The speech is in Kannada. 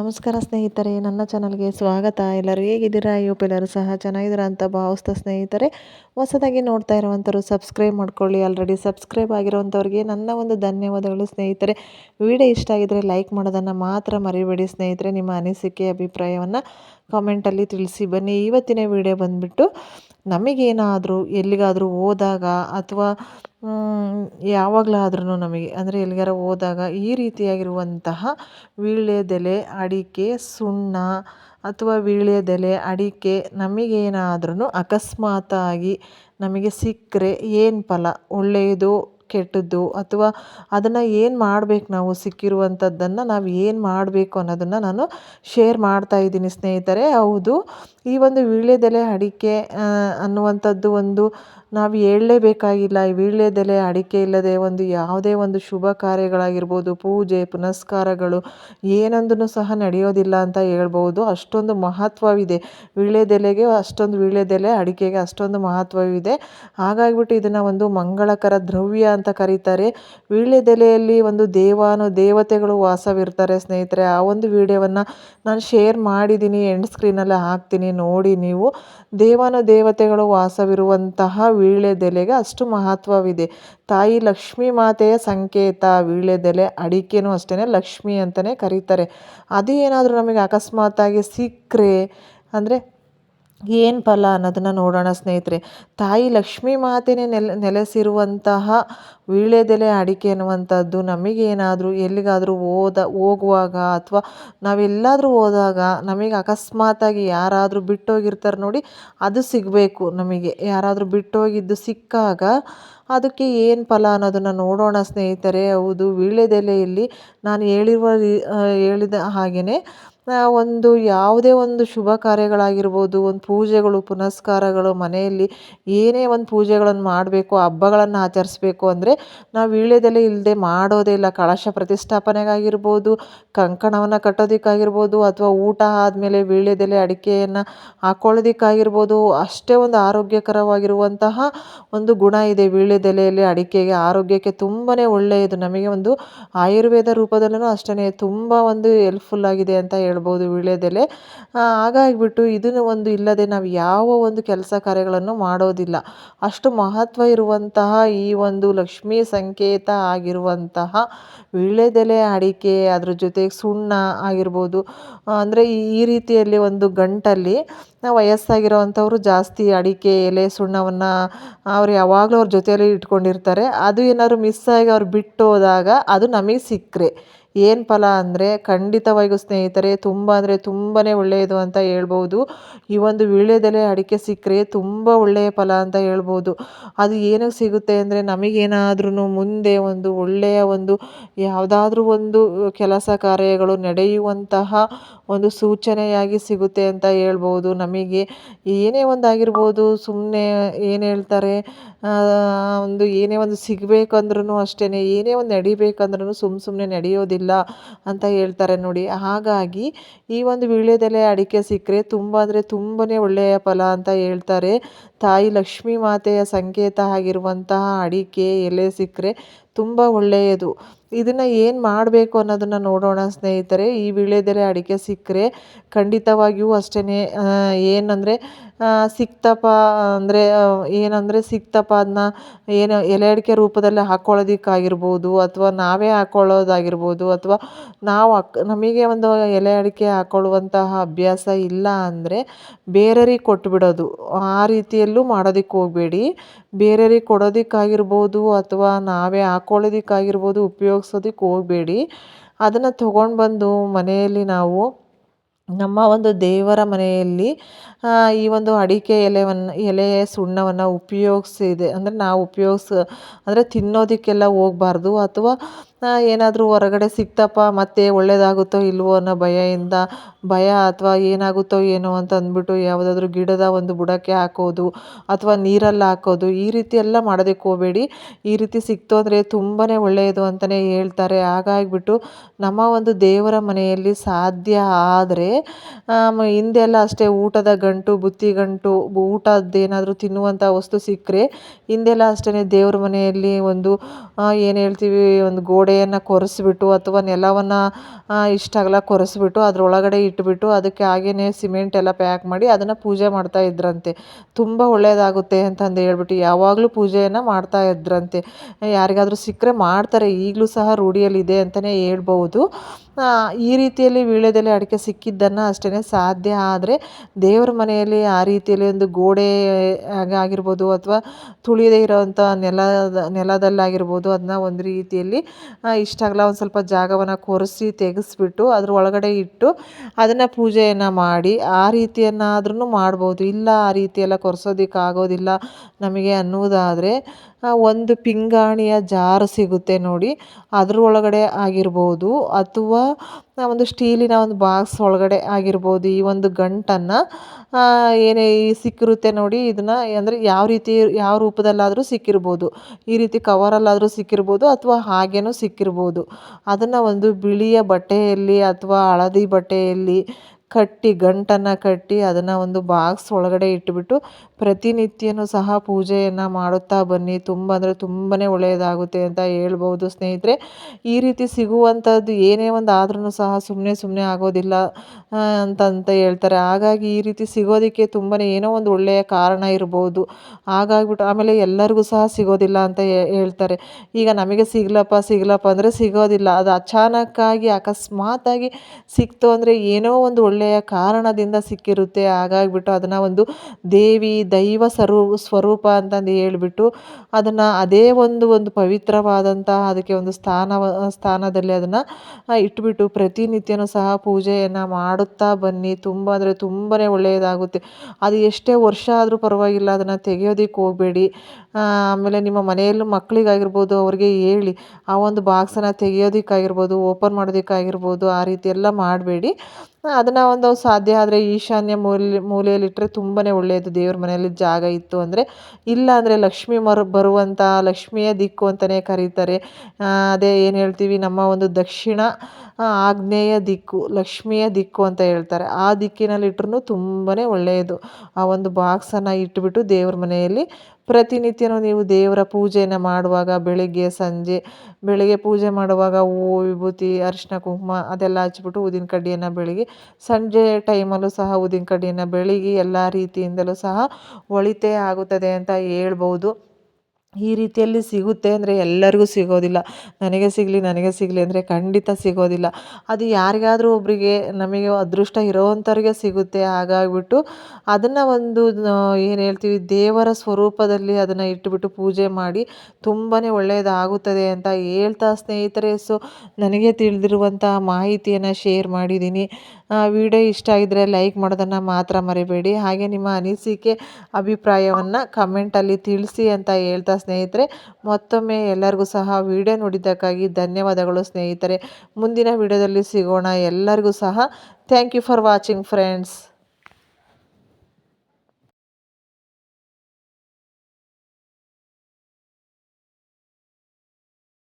ನಮಸ್ಕಾರ ಸ್ನೇಹಿತರೆ, ನನ್ನ ಚಾನಲ್ಗೆ ಸ್ವಾಗತ. ಎಲ್ಲರೂ ಹೇಗಿದ್ದೀರಾ? ಯುಪ್ ಎಲ್ಲರೂ ಸಹ ಚೆನ್ನಾಗಿದ್ದೀರಾ ಅಂತ ಭಾವಿಸ್ತಾ ಸ್ನೇಹಿತರೆ, ಹೊಸದಾಗಿ ನೋಡ್ತಾ ಇರುವಂಥವ್ರು ಸಬ್ಸ್ಕ್ರೈಬ್ ಮಾಡ್ಕೊಳ್ಳಿ. ಆಲ್ರೆಡಿ ಸಬ್ಸ್ಕ್ರೈಬ್ ಆಗಿರುವಂಥವ್ರಿಗೆ ನನ್ನ ಒಂದು ಧನ್ಯವಾದಗಳು ಸ್ನೇಹಿತರೆ. ವಿಡಿಯೋ ಇಷ್ಟ ಆಗಿದ್ದರೆ ಲೈಕ್ ಮಾಡೋದನ್ನು ಮಾತ್ರ ಮರಿಬೇಡಿ ಸ್ನೇಹಿತರೆ. ನಿಮ್ಮ ಅನಿಸಿಕೆ, ಅಭಿಪ್ರಾಯವನ್ನು ಕಾಮೆಂಟಲ್ಲಿ ತಿಳಿಸಿ. ಬನ್ನಿ, ಇವತ್ತಿನ ವಿಡಿಯೋ ಬಂದುಬಿಟ್ಟು ನಮಗೇನಾದರೂ ಎಲ್ಲಿಗಾದರೂ ಹೋದಾಗ ಅಥವಾ ಯಾವಾಗಲಾದ್ರೂ ನಮಗೆ, ಅಂದರೆ ಎಲ್ಲಿಗಾರ ಹೋದಾಗ ಈ ರೀತಿಯಾಗಿರುವಂತಹ ವೀಳ್ಯದೆಲೆ ಅಡಿಕೆ, ಸುಣ್ಣ ಅಥವಾ ವೀಳ್ಯದೆಲೆ ಅಡಿಕೆ ನಮಗೇನಾದ್ರೂ ಅಕಸ್ಮಾತಾಗಿ ನಮಗೆ ಸಿಕ್ಕರೆ ಏನು ಫಲ? ಒಳ್ಳೆಯದು, ಕೆಟ್ಟದ್ದು? ಅಥವಾ ಅದನ್ನು ಏನು ಮಾಡಬೇಕು ನಾವು ಸಿಕ್ಕಿರುವಂಥದ್ದನ್ನು ನಾವು ಏನು ಮಾಡಬೇಕು ಅನ್ನೋದನ್ನು ನಾನು ಶೇರ್ ಮಾಡ್ತಾ ಇದ್ದೀನಿ ಸ್ನೇಹಿತರೆ. ಹೌದು, ಈ ಒಂದು ವೀಳ್ಯದೆಲೆ ಅಡಿಕೆ ಅನ್ನುವಂಥದ್ದು ಒಂದು ನಾವು ಹೇಳಲೇಬೇಕಾಗಿಲ್ಲ. ವೀಳ್ಯದೆಲೆ ಅಡಿಕೆ ಇಲ್ಲದೆ ಒಂದು ಯಾವುದೇ ಒಂದು ಶುಭ ಕಾರ್ಯಗಳಾಗಿರ್ಬೋದು, ಪೂಜೆ, ಪುನಸ್ಕಾರಗಳು ಏನೊಂದನ್ನು ಸಹ ನಡೆಯೋದಿಲ್ಲ ಅಂತ ಹೇಳ್ಬೋದು. ಅಷ್ಟೊಂದು ಮಹತ್ವವಿದೆ. ವೀಳ್ಯದೆಲೆಗೆ ಅಷ್ಟೊಂದು ವೀಳ್ಯದೆಲೆ, ಅಡಿಕೆಗೆ ಅಷ್ಟೊಂದು ಮಹತ್ವವಿದೆ. ಹಾಗಾಗಿಬಿಟ್ಟು ಇದನ್ನು ಒಂದು ಮಂಗಳಕರ ದ್ರವ್ಯ ಅಂತ ಕರೀತಾರೆ. ವೀಳ್ಯದೆಲೆಯಲ್ಲಿ ಒಂದು ದೇವಾನು, ದೇವತೆಗಳು ವಾಸವಿರ್ತಾರೆ ಸ್ನೇಹಿತರೆ. ಆ ಒಂದು ವಿಡಿಯೋವನ್ನು ನಾನು ಶೇರ್ ಮಾಡಿದ್ದೀನಿ. ಎಂಡ್ ಸ್ಕ್ರೀನಲ್ಲಿ ಹಾಕ್ತೀನಿ. ನೋಡಿ ನೀವು. ದೇವಾನು, ದೇವತೆಗಳು ವಾಸವಿರುವಂತಹ ವೀಳ್ಯದೆಲೆಗೆ ಅಷ್ಟು ಮಹತ್ವವಿದೆ. ತಾಯಿ ಲಕ್ಷ್ಮೀ ಮಾತೆಯ ಸಂಕೇತ, ವೀಳ್ಯದೆಲೆ ಅಡಿಕೆನೂ ಅಷ್ಟೇ ಲಕ್ಷ್ಮಿ ಅಂತಲೇ ಕರೀತಾರೆ. ಅದು ಏನಾದರೂ ನಮಗೆ ಅಕಸ್ಮಾತಾಗಿ ಸಿಕ್ಕರೆ, ಅಂದರೆ ಏನು ಫಲ ಅನ್ನೋದನ್ನು ನೋಡೋಣ ಸ್ನೇಹಿತರೆ. ತಾಯಿ ಲಕ್ಷ್ಮೀ ಮಾತೆನೇ ನೆಲೆ, ನೆಲೆಸಿರುವಂತಹ ವೀಳ್ಯದೆಲೆ ಅಡಿಕೆ ಅನ್ನುವಂಥದ್ದು ನಮಗೇನಾದರೂ ಎಲ್ಲಿಗಾದರೂ ಹೋದ, ಹೋಗುವಾಗ ಅಥವಾ ನಾವೆಲ್ಲಾದರೂ ಹೋದಾಗ ನಮಗೆ ಅಕಸ್ಮಾತಾಗಿ ಯಾರಾದರೂ ಬಿಟ್ಟೋಗಿರ್ತಾರೆ ನೋಡಿ ಅದು ಸಿಗಬೇಕು ನಮಗೆ. ಯಾರಾದರೂ ಬಿಟ್ಟೋಗಿದ್ದು ಸಿಕ್ಕಾಗ ಅದಕ್ಕೆ ಏನು ಫಲ ಅನ್ನೋದನ್ನು ನೋಡೋಣ ಸ್ನೇಹಿತರೆ. ಹೌದು, ವೀಳ್ಯದೆಲೆಯಲ್ಲಿ ನಾನು ಹೇಳಿರುವ ಹೇಳಿದ ಹಾಗೆಯೇ ಒಂದು ಯಾವುದೇ ಒಂದು ಶುಭ ಕಾರ್ಯಗಳಾಗಿರ್ಬೋದು, ಒಂದು ಪೂಜೆಗಳು, ಪುನಸ್ಕಾರಗಳು, ಮನೆಯಲ್ಲಿ ಏನೇ ಒಂದು ಪೂಜೆಗಳನ್ನು ಮಾಡಬೇಕು, ಹಬ್ಬಗಳನ್ನು ಆಚರಿಸ್ಬೇಕು ಅಂದರೆ ನಾವು ವೀಳ್ಯದೆಲೆ ಇಲ್ಲದೆ ಮಾಡೋದೇ ಇಲ್ಲ. ಕಳಶ ಪ್ರತಿಷ್ಠಾಪನೆಗಾಗಿರ್ಬೋದು, ಕಂಕಣವನ್ನು ಕಟ್ಟೋದಕ್ಕಾಗಿರ್ಬೋದು, ಅಥವಾ ಊಟ ಆದಮೇಲೆ ವೀಳ್ಯದೆಲೆ ಅಡಿಕೆಯನ್ನು ಹಾಕ್ಕೊಳ್ಳೋದಕ್ಕಾಗಿರ್ಬೋದು ಅಷ್ಟೇ ಒಂದು ಆರೋಗ್ಯಕರವಾಗಿರುವಂತಹ ಒಂದು ಗುಣ ಇದೆ ವೀಳ್ಯದೆಲೆಯಲ್ಲಿ ಅಡಿಕೆಗೆ. ಆರೋಗ್ಯಕ್ಕೆ ತುಂಬಾ ಒಳ್ಳೆಯದು. ನಮಗೆ ಒಂದು ಆಯುರ್ವೇದ ರೂಪದಲ್ಲೂ ಅಷ್ಟೇ ತುಂಬ ಒಂದು ಹೆಲ್ಪ್ಫುಲ್ಲಾಗಿದೆ ಅಂತ ಹೇಳ್ಬೋದು. ವೀಳ್ಯದೆಲೆ. ಹಾಗಾಗಿಬಿಟ್ಟು ಇದನ್ನು ಒಂದು ಇಲ್ಲದೆ ನಾವು ಯಾವ ಒಂದು ಕೆಲಸ ಕಾರ್ಯಗಳನ್ನು ಮಾಡೋದಿಲ್ಲ. ಅಷ್ಟು ಮಹತ್ವ ಇರುವಂತಹ ಈ ಒಂದು ಲಕ್ಷ್ಮೀ ಸಂಕೇತ ಆಗಿರುವಂತಹ ವೀಳ್ಯದೆಲೆ ಅಡಿಕೆ ಅದ್ರ ಜೊತೆಗೆ ಸುಣ್ಣ ಆಗಿರ್ಬೋದು. ಅಂದರೆ ಈ ರೀತಿಯಲ್ಲಿ ಒಂದು ಗಂಟಲ್ಲಿ ವಯಸ್ಸಾಗಿರೋವಂಥವ್ರು ಜಾಸ್ತಿ ಅಡಿಕೆ, ಎಲೆ, ಸುಣ್ಣವನ್ನು ಅವ್ರು ಯಾವಾಗಲೂ ಅವ್ರ ಜೊತೆಯಲ್ಲಿ ಇಟ್ಕೊಂಡಿರ್ತಾರೆ. ಅದು ಏನಾದ್ರು ಮಿಸ್ ಆಗಿ ಅವ್ರು ಬಿಟ್ಟು ಹೋದಾಗ ಅದು ನಮಗೆ ಸಿಕ್ಕರೆ. ಏನು ಫಲ ಅಂದರೆ ಖಂಡಿತವಾಗಿಯೂ ಸ್ನೇಹಿತರೆ, ತುಂಬ ಅಂದರೆ ತುಂಬಾ ಒಳ್ಳೆಯದು ಅಂತ ಹೇಳ್ಬೋದು ಈ ಒಂದು ವೀಳ್ಯದೆಲೆ ಅಡಿಕೆ ಸಿಕ್ಕರೆ ತುಂಬ ಒಳ್ಳೆಯ ಫಲ ಅಂತ ಹೇಳ್ಬೋದು ಅದು ಏನಕ್ಕೆ ಸಿಗುತ್ತೆ ಅಂದರೆ ನಮಗೇನಾದ್ರೂ ಮುಂದೆ ಒಂದು ಒಳ್ಳೆಯ ಒಂದು ಯಾವುದಾದ್ರೂ ಒಂದು ಕೆಲಸ ಕಾರ್ಯಗಳು ನಡೆಯುವಂತಹ ಒಂದು ಸೂಚನೆಯಾಗಿ ಸಿಗುತ್ತೆ ಅಂತ ಹೇಳ್ಬೋದು ನಮಗೆ ಏನೇ ಒಂದು ಆಗಿರ್ಬೋದು ಸುಮ್ಮನೆ ಏನು ಹೇಳ್ತಾರೆ ಒಂದು ಏನೇ ಒಂದು ಸಿಗಬೇಕಂದ್ರೂ ಅಷ್ಟೇ ಏನೇ ಒಂದು ನಡಿಬೇಕಂದ್ರೂ ಸುಮ್ಮ ಸುಮ್ಮನೆ ನಡೆಯೋದಿಲ್ಲ. ಅಂತ ಹೇಳ್ತಾರೆ ನೋಡಿ. ಹಾಗಾಗಿ ಈ ಒಂದು ವೀಳ್ಯದೆಲೆ ಅಡಿಕೆ ಸಿಕ್ಕರೆ ತುಂಬ ಅಂದರೆ ತುಂಬಾ ಒಳ್ಳೆಯ ಫಲ ಅಂತ ಹೇಳ್ತಾರೆ. ತಾಯಿ ಲಕ್ಷ್ಮೀ ಮಾತೆಯ ಸಂಕೇತ ಆಗಿರುವಂತಹ ಅಡಿಕೆ ಎಲೆ ಸಿಕ್ಕರೆ ತುಂಬ ಒಳ್ಳೆಯದು. ಇದನ್ನು ಏನು ಮಾಡಬೇಕು ಅನ್ನೋದನ್ನು ನೋಡೋಣ, ಸ್ನೇಹಿತರೆ. ಈ ವೀಳ್ಯದೆಲೆ ಅಡಿಕೆ ಸಿಕ್ಕರೆ ಖಂಡಿತವಾಗಿಯೂ ಅಷ್ಟೇ ಏನಂದರೆ ಸಿಕ್ತಪ್ಪ ಅಂದರೆ ಏನಂದರೆ ಸಿಕ್ತಪ್ಪ ಅದನ್ನ ಏನು ಎಲೆ ಅಡಿಕೆ ರೂಪದಲ್ಲಿ ಹಾಕ್ಕೊಳ್ಳೋದಕ್ಕಾಗಿರ್ಬೋದು ಅಥವಾ ನಾವೇ ಹಾಕ್ಕೊಳ್ಳೋದಾಗಿರ್ಬೋದು ಅಥವಾ ನಾವು ಅಕ್, ನಮಗೆ ಒಂದು ಎಲೆ ಅಡಿಕೆ ಹಾಕ್ಕೊಳ್ಳುವಂತಹ ಅಭ್ಯಾಸ ಇಲ್ಲ ಅಂದರೆ ಬೇರೆಯವ್ರಿಗೆ ಕೊಟ್ಟುಬಿಡೋದು ಆ ರೀತಿಯಲ್ಲೂ ಮಾಡೋದಕ್ಕೆ ಹೋಗಬೇಡಿ. ಬೇರೆಯವ್ರಿಗೆ ಕೊಡೋದಕ್ಕಾಗಿರ್ಬೋದು ಅಥವಾ ನಾವೇ ಹಾಕ್ಕೊಳ್ಳೋದಕ್ಕಾಗಿರ್ಬೋದು ಉಪಯೋಗ್ಸೋದಕ್ಕೆ ಹೋಗಬೇಡಿ. ಅದನ್ನು ತೊಗೊಂಡು ಬಂದು ಮನೆಯಲ್ಲಿ ನಾವು ನಮ್ಮ ಒಂದು ದೇವರ ಮನೆಯಲ್ಲಿ ಈ ಒಂದು ಅಡಿಕೆ ಎಲೆವನ್ನು, ಎಲೆ ಸುಣ್ಣವನ್ನು ಉಪಯೋಗಿಸಿದೆ. ಅಂದರೆ ನಾವು ಉಪಯೋಗ್ಸ, ಅಂದರೆ ತಿನ್ನೋದಕ್ಕೆಲ್ಲ ಹೋಗ್ಬಾರ್ದು. ಅಥವಾ ಏನಾದರೂ ಹೊರಗಡೆ ಸಿಕ್ತಪ್ಪ, ಮತ್ತೆ ಒಳ್ಳೆಯದಾಗುತ್ತೋ ಇಲ್ವೋ ಅನ್ನೋ ಭಯದಿಂದ ಭಯ ಅಥವಾ ಏನಾಗುತ್ತೋ ಏನೋ ಅಂತ ಅಂದ್ಬಿಟ್ಟು ಯಾವುದಾದ್ರೂ ಗಿಡದ ಒಂದು ಬುಡಕ್ಕೆ ಹಾಕೋದು ಅಥವಾ ನೀರಲ್ಲಿ ಹಾಕೋದು, ಈ ರೀತಿ ಎಲ್ಲ ಮಾಡೋದಕ್ಕೆ ಹೋಗಬೇಡಿ. ಈ ರೀತಿ ಸಿಕ್ತು ಅಂದರೆ ತುಂಬಾ ಒಳ್ಳೆಯದು ಅಂತಲೇ ಹೇಳ್ತಾರೆ. ಹಾಗಾಗಿಬಿಟ್ಟು ನಮ್ಮ ಒಂದು ದೇವರ ಮನೆಯಲ್ಲಿ ಸಾಧ್ಯ ಆದರೆ ಹಿಂದೆಲ್ಲ ಅಷ್ಟೇ ಊಟದ ಗಂಟು, ಬುತ್ತಿ ಗಂಟು ಊಟದ್ದೇನಾದರೂ ತಿನ್ನುವಂಥ ವಸ್ತು ಸಿಕ್ಕರೆ ಹಿಂದೆಲ್ಲ ಅಷ್ಟೇ ದೇವ್ರ ಮನೆಯಲ್ಲಿ ಒಂದು ಏನು ಹೇಳ್ತೀವಿ, ಒಂದು ಗೋಡೆ ಗೋಡೆಯನ್ನು ಕೊರೆಸ್ಬಿಟ್ಟು ಅಥವಾ ನೆಲವನ್ನು ಇಷ್ಟಾಗಲ ಕೊರೆಸ್ಬಿಟ್ಟು ಅದರೊಳಗಡೆ ಇಟ್ಬಿಟ್ಟು ಅದಕ್ಕೆ ಹಾಗೆಯೇ ಸಿಮೆಂಟ್ ಎಲ್ಲ ಪ್ಯಾಕ್ ಮಾಡಿ ಅದನ್ನು ಪೂಜೆ ಮಾಡ್ತಾ ಇದ್ರಂತೆ. ತುಂಬ ಒಳ್ಳೆಯದಾಗುತ್ತೆ ಅಂತಂದು ಹೇಳ್ಬಿಟ್ಟು ಯಾವಾಗಲೂ ಪೂಜೆಯನ್ನು ಮಾಡ್ತಾ ಇದ್ರಂತೆ. ಯಾರಿಗಾದರೂ ಸಿಕ್ಕರೆ ಮಾಡ್ತಾರೆ, ಈಗಲೂ ಸಹ ರೂಢಿಯಲ್ಲಿದೆ ಅಂತಲೇ ಹೇಳ್ಬೋದು ಈ ರೀತಿಯಲ್ಲಿ ವೀಳ್ಯದೆಲೆ ಅಡಿಕೆ ಸಿಕ್ಕಿದ್ದನ್ನು ಅಷ್ಟೇ ಸಾಧ್ಯ. ಆದರೆ ದೇವರ ಮನೆಯಲ್ಲಿ ಆ ರೀತಿಯಲ್ಲಿ ಒಂದು ಗೋಡೆ ಆಗಿರ್ಬೋದು ಅಥವಾ ತುಳಿಯದೇ ಇರೋವಂಥ ನೆಲದ ನೆಲದಲ್ಲಾಗಿರ್ಬೋದು, ಅದನ್ನ ಒಂದು ರೀತಿಯಲ್ಲಿ ಇಷ್ಟಾಗಲ್ಲ ಒಂದು ಸ್ವಲ್ಪ ಜಾಗವನ್ನು ಕೊರೆಸಿ ತೆಗೆಸ್ಬಿಟ್ಟು ಅದ್ರ ಒಳಗಡೆ ಇಟ್ಟು ಅದನ್ನು ಪೂಜೆಯನ್ನು ಮಾಡಿ ಆ ರೀತಿಯನ್ನಾದ್ರೂ ಮಾಡ್ಬೋದು. ಇಲ್ಲ ಆ ರೀತಿಯೆಲ್ಲ ಕೊರ್ಸೋದಕ್ಕೆ ಆಗೋದಿಲ್ಲ ನಮಗೆ ಅನ್ನುವುದಾದರೆ ಒಂದು ಪಿಂಗಾಣಿಯ ಜಾರ್ ಸಿಗುತ್ತೆ ನೋಡಿ. ಅದ್ರ ಒಳಗಡೆ ಆಗಿರ್ಬೋದು ಅಥವಾ ಒಂದು ಸ್ಟೀಲಿನ ಒಂದು ಬಾಕ್ಸ್ ಒಳಗಡೆ ಆಗಿರ್ಬೋದು ಈ ಒಂದು ಗಂಟನ್ನು ಏನೇ ಸಿಕ್ಕಿರುತ್ತೆ ನೋಡಿ ಇದನ್ನು, ಅಂದರೆ ಯಾವ ರೀತಿ, ಯಾವ ರೂಪದಲ್ಲಾದರೂ ಸಿಕ್ಕಿರ್ಬೋದು. ಈ ರೀತಿ ಕವರಲ್ಲಾದರೂ ಸಿಕ್ಕಿರ್ಬೋದು ಅಥವಾ ಹಾಗೇನೂ ಸಿಕ್ಕಿರ್ಬೋದು. ಅದನ್ನು ಒಂದು ಬಿಳಿಯ ಬಟ್ಟೆಯಲ್ಲಿ ಅಥವಾ ಹಳದಿ ಬಟ್ಟೆಯಲ್ಲಿ ಕಟ್ಟಿ, ಗಂಟನ್ನು ಕಟ್ಟಿ ಅದನ್ನು ಒಂದು ಬಾಕ್ಸ್ ಒಳಗಡೆ ಇಟ್ಬಿಟ್ಟು ಪ್ರತಿನಿತ್ಯನೂ ಸಹ ಪೂಜೆಯನ್ನು ಮಾಡುತ್ತಾ ಬನ್ನಿ. ತುಂಬ ಅಂದರೆ ತುಂಬಾ ಒಳ್ಳೆಯದಾಗುತ್ತೆ ಅಂತ ಹೇಳ್ಬೋದು ಸ್ನೇಹಿತರೆ. ಈ ರೀತಿ ಸಿಗುವಂಥದ್ದು ಏನೇ ಒಂದು ಆದ್ರೂ ಸಹ ಸುಮ್ಮನೆ ಸುಮ್ಮನೆ ಆಗೋದಿಲ್ಲ ಅಂತಂತ ಹೇಳ್ತಾರೆ. ಹಾಗಾಗಿ ಈ ರೀತಿ ಸಿಗೋದಕ್ಕೆ ತುಂಬಾ ಏನೋ ಒಂದು ಒಳ್ಳೆಯ ಕಾರಣ ಇರ್ಬೋದು. ಹಾಗಾಗ್ಬಿಟ್ಟು ಆಮೇಲೆ ಎಲ್ಲರಿಗೂ ಸಹ ಸಿಗೋದಿಲ್ಲ ಅಂತ ಹೇಳ್ತಾರೆ. ಈಗ ನಮಗೆ ಸಿಗ್ಲಪ್ಪ ಸಿಗ್ಲಪ್ಪ ಅಂದರೆ ಸಿಗೋದಿಲ್ಲ. ಅದು ಅಚಾನಕ್ಕಾಗಿ, ಅಕಸ್ಮಾತಾಗಿ ಸಿಕ್ತು ಅಂದರೆ ಏನೋ ಒಂದು ಒಳ್ಳೆಯ ಕಾರಣದಿಂದ ಸಿಕ್ಕಿರುತ್ತೆ. ಹಾಗಾಗ್ಬಿಟ್ಟು ಅದನ್ನು ಒಂದು ದೇವಿ ದೈವ ಸ್ವರೂ, ಸ್ವರೂಪ ಅಂತಂದು ಹೇಳಿಬಿಟ್ಟು ಅದನ್ನು ಅದೇ ಒಂದು ಒಂದು ಪವಿತ್ರವಾದಂತಹ ಅದಕ್ಕೆ ಒಂದು ಸ್ಥಾನ ಸ್ಥಾನದಲ್ಲಿ ಅದನ್ನು ಇಟ್ಬಿಟ್ಟು ಪ್ರತಿನಿತ್ಯನೂ ಸಹ ಪೂಜೆಯನ್ನು ಮಾಡುತ್ತಾ ಬನ್ನಿ. ತುಂಬ ಅಂದರೆ ತುಂಬಾ ಒಳ್ಳೆಯದಾಗುತ್ತೆ. ಅದು ಎಷ್ಟೇ ವರ್ಷ ಆದರೂ ಪರವಾಗಿಲ್ಲ, ಅದನ್ನು ತೆಗೆಯೋದಕ್ಕೆ ಹೋಗಬೇಡಿ. ಆಮೇಲೆ ನಿಮ್ಮ ಮನೆಯಲ್ಲೂ ಮಕ್ಕಳಿಗಾಗಿರ್ಬೋದು, ಅವರಿಗೆ ಹೇಳಿ. ಆ ಒಂದು ಬಾಕ್ಸನ್ನು ತೆಗೆಯೋದಕ್ಕಾಗಿರ್ಬೋದು ಓಪನ್ ಮಾಡೋದಕ್ಕಾಗಿರ್ಬೋದು, ಆ ರೀತಿ ಎಲ್ಲ ಮಾಡಬೇಡಿ. ಅದನ್ನು ಒಂದು ಸಾಧ್ಯ ಆದರೆ ಈಶಾನ್ಯ ಮೂಲೆ ಮೂಲೆಯಲ್ಲಿಟ್ಟರೆ ತುಂಬಾ ಒಳ್ಳೆಯದು. ದೇವ್ರ ಮನೆಯಲ್ಲಿ ಜಾಗ ಇತ್ತು ಅಂದರೆ, ಇಲ್ಲ ಅಂದರೆ ಲಕ್ಷ್ಮೀ ಮರು ಬರುವಂಥ ಲಕ್ಷ್ಮಿಯ ದಿಕ್ಕು ಅಂತಲೇ ಕರೀತಾರೆ. ಅದೇ ಏನು ಹೇಳ್ತೀವಿ, ನಮ್ಮ ಒಂದು ದಕ್ಷಿಣ ಆಗ್ನೇಯ ದಿಕ್ಕು, ಲಕ್ಷ್ಮಿಯ ದಿಕ್ಕು ಅಂತ ಹೇಳ್ತಾರೆ. ಆ ದಿಕ್ಕಿನಲ್ಲಿಟ್ರೂ ತುಂಬನೇ ಒಳ್ಳೆಯದು. ಆ ಒಂದು ಬಾಕ್ಸನ್ನು ಇಟ್ಬಿಟ್ಟು ದೇವ್ರ ಮನೆಯಲ್ಲಿ ಪ್ರತಿನಿತ್ಯನೂ ನೀವು ದೇವರ ಪೂಜೆಯನ್ನು ಮಾಡುವಾಗ, ಬೆಳಿಗ್ಗೆ, ಸಂಜೆ, ಬೆಳಿಗ್ಗೆ ಪೂಜೆ ಮಾಡುವಾಗ ಹೂವು, ವಿಭೂತಿ ಅರಿಶಿನ ಕುಂಕುಮ ಅದೆಲ್ಲ ಹಚ್ಬಿಟ್ಟು ಊದಿನ ಕಡ್ಡಿಯನ್ನು ಬೆಳಿಗ್ಗೆ ಸಂಜೆ ಟೈಮಲ್ಲೂ ಸಹ ಊದಿನ ಕಡ್ಡಿಯನ್ನು ಬೆಳಗಿ ಎಲ್ಲ ರೀತಿಯಿಂದಲೂ ಸಹ ಒಳಿತೇ ಆಗುತ್ತದೆ ಅಂತ ಹೇಳ್ಬೋದು. ಈ ರೀತಿಯಲ್ಲಿ ಸಿಗುತ್ತೆ ಅಂದರೆ ಎಲ್ಲರಿಗೂ ಸಿಗೋದಿಲ್ಲ. ನನಗೆ ಸಿಗಲಿ ನನಗೆ ಸಿಗಲಿ ಅಂದರೆ ಖಂಡಿತ ಸಿಗೋದಿಲ್ಲ. ಅದು ಯಾರಿಗಾದರೂ ಒಬ್ಬರಿಗೆ ನಮಗೆ ಅದೃಷ್ಟ ಇರೋವಂಥವ್ರಿಗೆ ಸಿಗುತ್ತೆ. ಹಾಗಾಗಿಬಿಟ್ಟು ಅದನ್ನು ಒಂದು ಏನು ಹೇಳ್ತೀವಿ, ದೇವರ ಸ್ವರೂಪದಲ್ಲಿ ಅದನ್ನು ಇಟ್ಟುಬಿಟ್ಟು ಪೂಜೆ ಮಾಡಿ ತುಂಬಾ ಒಳ್ಳೆಯದಾಗುತ್ತದೆ ಅಂತ ಹೇಳ್ತಾ ಸ್ನೇಹಿತರೆ. ಸೊ ನನಗೆ ತಿಳಿದಿರುವಂಥ ಮಾಹಿತಿಯನ್ನು ಶೇರ್ ಮಾಡಿದ್ದೀನಿ. ವಿಡಿಯೋ ಇಷ್ಟ ಆಗಿದ್ದರೆ ಲೈಕ್ ಮಾಡೋದನ್ನು ಮಾತ್ರ ಮರಿಬೇಡಿ. ಹಾಗೆ ನಿಮ್ಮ ಅನಿಸಿಕೆ, ಅಭಿಪ್ರಾಯವನ್ನು ಕಮೆಂಟಲ್ಲಿ ತಿಳಿಸಿ ಅಂತ ಹೇಳ್ತಾ ಸ್ನೇಹಿತರೆ, ಮತ್ತೊಮ್ಮೆ ಎಲ್ಲರಿಗೂ ಸಹ ವಿಡಿಯೋ ನೋಡಿದ್ದಕ್ಕಾಗಿ ಧನ್ಯವಾದಗಳು ಸ್ನೇಹಿತರೆ. ಮುಂದಿನ ವಿಡಿಯೋದಲ್ಲಿ ಸಿಗೋಣ. ಎಲ್ಲರಿಗೂ ಸಹ thank you for watching friends